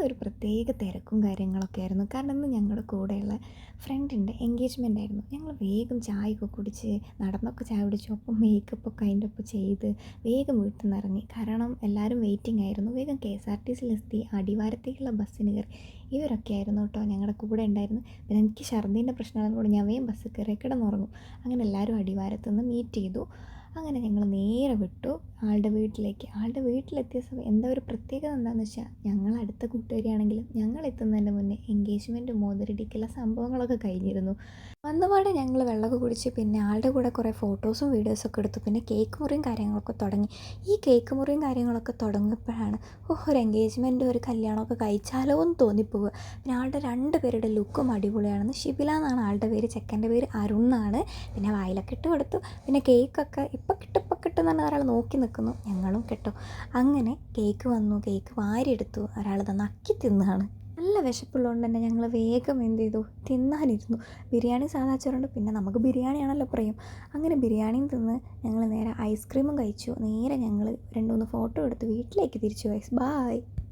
ഇന്നൊരു പ്രത്യേക തിരക്കും കാര്യങ്ങളൊക്കെ ആയിരുന്നു. കാരണം ഇന്ന് ഞങ്ങളുടെ കൂടെയുള്ള ഫ്രണ്ടിന്റെ എൻഗേജ്മെന്റ് ആയിരുന്നു. ഞങ്ങൾ വേഗം ചായയൊക്കെ കുടിച്ച് നടന്നൊക്കെ ചായ കുടിച്ചു. ഒപ്പം മേക്കപ്പൊക്കെ അതിന്റെ ഒപ്പം ചെയ്ത് വേഗം വീട്ടിൽ നിന്ന് ഇറങ്ങി. കാരണം എല്ലാവരും വെയിറ്റിംഗ് ആയിരുന്നു. വേഗം കെ എസ് ആർ ടി സിയിലെത്തി അടിവാരത്തേക്കുള്ള ബസ്സിന് കയറി. ഇവരൊക്കെ ആയിരുന്നു കേട്ടോ ഞങ്ങളുടെ കൂടെ ഉണ്ടായിരുന്നു. പിന്നെ എനിക്ക് ഛർദീന്റെ പ്രശ്നങ്ങളോട് ഞാൻ വേഗം ബസ്സിൽ കയറി കിടന്നുറങ്ങും. അങ്ങനെ എല്ലാവരും അടിവാരത്തുനിന്ന് മീറ്റ് ചെയ്തു. അങ്ങനെ ഞങ്ങൾ നേരെ വിട്ടു. ആളുടെ വീട്ടിലേക്ക്. ആളുടെ വീട്ടിലെത്തിയ സമയം എന്താ ഒരു പ്രത്യേകത എന്താണെന്ന് വെച്ചാൽ ഞങ്ങൾ അടുത്ത കൂട്ടുകാരിയാണെങ്കിലും ഞങ്ങൾ എത്തുന്നതിന്റെ മുന്നേ എൻഗേജ്മെന്റ് മോതിരടിക്കുള്ള സംഭവങ്ങളൊക്കെ കഴിഞ്ഞിരുന്നു. വന്നപാടെ ഞങ്ങൾ വെള്ളമൊക്കെ കുടിച്ച് പിന്നെ ആളുടെ കൂടെ കുറേ ഫോട്ടോസും വീഡിയോസൊക്കെ എടുത്തു. പിന്നെ കേക്ക് മുറിയും കാര്യങ്ങളൊക്കെ തുടങ്ങി. ഈ കേക്ക് മുറിയും കാര്യങ്ങളൊക്കെ തുടങ്ങിയപ്പോഴാണ് ഓഹ് ഒരു എൻഗേജ്മെന്റ് ഒരു കല്യാണമൊക്കെ കഴിച്ചാലോ എന്ന് തോന്നിപ്പോവുക. പിന്നെ ആളുടെ രണ്ട് പേരുടെ ലുക്കും അടിപൊളിയാണെന്ന് ഷിബില എന്നാണ് ആളുടെ പേര് ചെക്കന്റെ പേര് അരുൺ എന്നാണ്. പിന്നെ വായിലൊക്കെ ഇട്ട് കൊടുത്തു പിന്നെ കേക്കൊക്കെ ഇപ്പം ഇപ്പം കിട്ടും ഒരാൾ നോക്കി നിൽക്കുന്നു ഞങ്ങളും കേട്ടോ. അങ്ങനെ കേക്ക് വന്നു. കേക്ക് വാരിയെടുത്തു. ഒരാൾ നക്കി തിന്നാണ്. നല്ല വിശപ്പുള്ളതുകൊണ്ട് തന്നെ ഞങ്ങൾ വേഗം എന്ത് ചെയ്തു? തിന്നാനിരുന്നു. ബിരിയാണി സാധാ ചോറുണ്ട്. പിന്നെ നമുക്ക് ബിരിയാണിയാണല്ലോ പ്രിയം അങ്ങനെ ബിരിയാണിയും തിന്ന് ഞങ്ങൾ നേരെ ഐസ്ക്രീമും കഴിച്ചു. നേരെ ഞങ്ങൾ രണ്ട് മൂന്ന് ഫോട്ടോ എടുത്ത് വീട്ടിലേക്ക് തിരിച്ചു പോയി. ബായ്